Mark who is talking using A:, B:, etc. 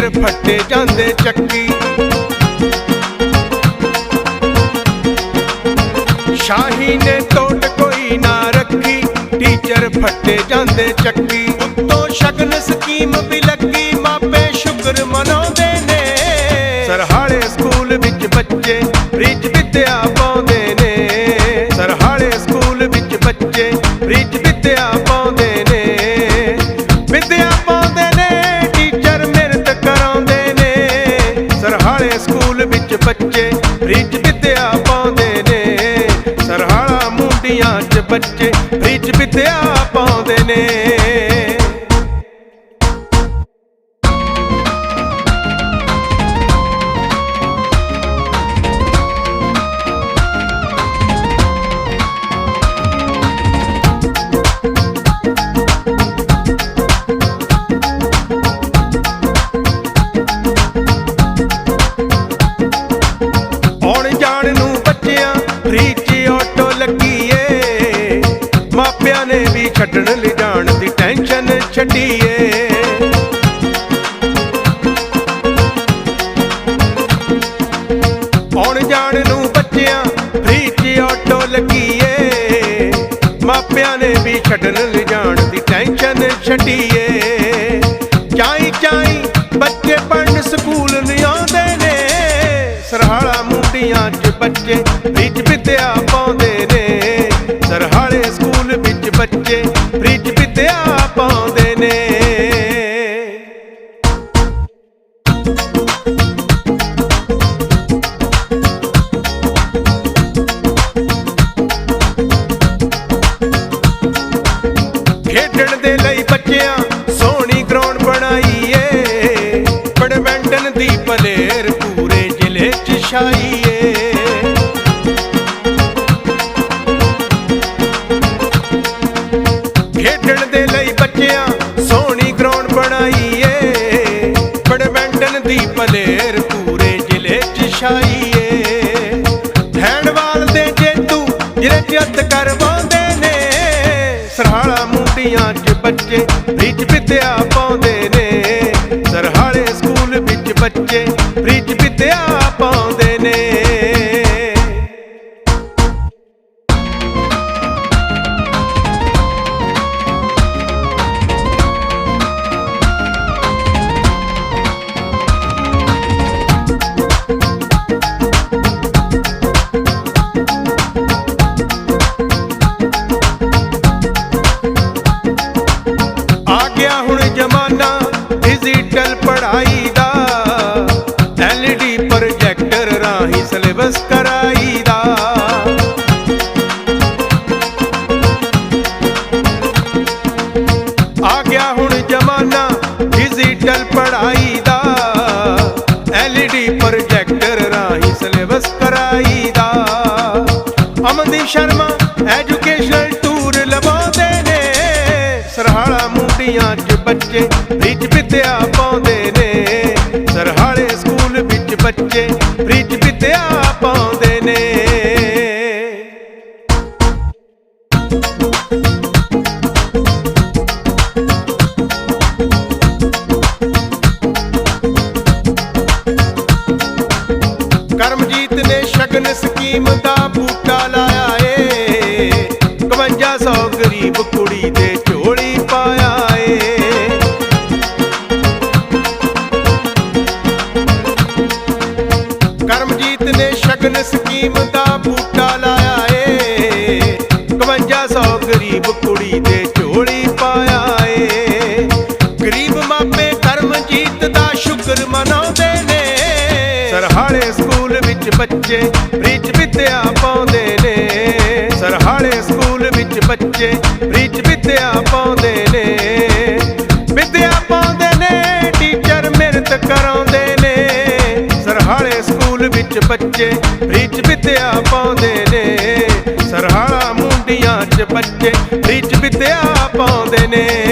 A: Teacher ਫੱਟੇ ਜਾਂਦੇ ਚੱਕੀ। ਸ਼ਾਹੀ ਨੇ ਟੋਟ ਕੋਈ ਨਾ ਰੱਖੀ, ਟੀਚਰ ਫੱਟੇ ਜਾਂਦੇ ਚੱਕੀ। ਉੱਤੋਂ ਸ਼ਗਨ ਸਕੀਮ ਵੀ ਲੱਗੀ, ਮਾਪੇ ਸ਼ੁਕਰ ਮਨਾਉਂਦੇ ਨੇ। ਸਰਹਾਲੇ ਸਕੂਲ ਵਿੱਚ ਬੱਚੇ ਰਿਜ ਵਿਦਿਆ ਬੱਚੇ ਰਿਜ ਵਿਦਿਆ ਪਾਉਂਦੇ ਨੇ। ਛੱਡੀਏ। ਛੱਡੀ ਏ ਚਾਈ ਚਾਈ ਬੱਚੇ ਪੜਨ ਸਕੂਲ ਨਹੀਂ ਆਉਂਦੇ ਨੇ। ਸਰਹਾਲਾ ਮੁੰਡੀਆਂ 'ਚ ਬੱਚੇ ਵਿੱਚ ਵਿਦਿਆ ਪਾਉਂਦੇ ਨੇ। ਸਰਹਾਲੇ ਸਕੂਲ ਵਿੱਚ ਬੱਚੇ ਵਿੱਚ ਵਿਦਿਆ ਪਾਉਂਦੇ ਨੇ। ਖੇਡਣ ਦੇ ਲਈ ਜ਼ਿਲ੍ਹੇ ਖੇਡਣ ਦੇ ਲਈ ਬੱਚਿਆਂ ਸੋਹਣੀ ਗਰਾਊਂਡ ਬਣਾਈਏ। ਏ ਬੈਡਮਿੰਟਨ ਦੀ ਪਲੇਅਰ ਪੂਰੇ ਜ਼ਿਲ੍ਹੇ 'ਚ ਛਾਈਏ। ਹੈਂਡਬਾਲ ਦੇ ਜੇਤੂ ਜਿਹੜੇ ਜਿੱਤ ਕਰਵਾਉਂਦੇ ਨੇ, ਸਰਹਾਲਾ ਮੁੰਡੀਆਂ 'ਚ ਬੱਚੇ ਵਿੱਚ ਵਿਦਿਆ ਪਾਉਂਦੇ ਨੇ। ਸਰਹਾਲੇ ਸਕੂਲ ਵਿੱਚ ਬੱਚੇ ਵਿੱਚ ਵਿਦਿਆ ਡਿਜੀਟਲ ਪੜ੍ਹਾਈ ਪ੍ਰੋਜੈਕਟਰ ਰਾਹੀਂ ਸਿਲੇਬਸ ਕਰਾਈ ਦਾ ਆ ਗਿਆ ਹੁਣ ਜ਼ਮਾਨਾ ਡਿਜੀਟਲ ਪੜ੍ਹਾਈ ਦਾ ਐਲਈਡੀ ਪ੍ਰੋਜੈਕਟਰ ਰਾਹੀਂ ਸਿਲੇਬਸ ਕਰਾਈ ਦਾ ਅਮਨਦੀਪ ਸ਼ਰਮਾ ਐਜੂਕੇਸ਼ਨਲ ਟੂਰ ਲਵਾਉਂਦੇ ਨੇ। ਸਰਹਾਲਾ ਮੁੰਡੀਆਂ 'ਚ ਬੱਚੇ ਵਿੱਚ ਵਿਦਿਆ ਵਿੱਚ ਬੱਚੇ ਵਿੱਚ ਪਾਉਂਦੇ ਨੇ। ਕਰਮਜੀਤ ਨੇ ਸ਼ਗਨ ਸਕੀਮ ਦਾ ਬੂਟਾ ਸ਼ੁਕਰ ਮਨਾਉਂਦੇ ਨੇ। ਸਰਹਾਲੇ ਸਕੂਲ ਵਿੱਚ ਬੱਚੇ ਵਿੱਚ ਵਿਦਿਆ ਪਾਉਂਦੇ ਨੇ। ਸਰਹਾਲੇ ਸਕੂਲ ਵਿੱਚ ਬੱਚੇ ਵਿੱਚ ਵਿਦਿਆ ਪਾਉਂਦੇ ਨੇ। ਵਿਦਿਆ ਪਾਉਂਦੇ ਨੇ, ਟੀਚਰ ਮਿਹਨਤ ਕਰਾਉਂਦੇ ਨੇ। ਸਰਹਾਲੇ ਸਕੂਲ ਵਿੱਚ ਬੱਚੇ ਵਿੱਚ ਵਿਦਿਆ ਪਾਉਂਦੇ ਨੇ। ਸਰਹਾਲਾ ਮੁੰਡੀਆਂ 'ਚ ਬੱਚੇ ਵਿੱਚ ਵਿਦਿਆ ਪਾਉਂਦੇ ਨੇ।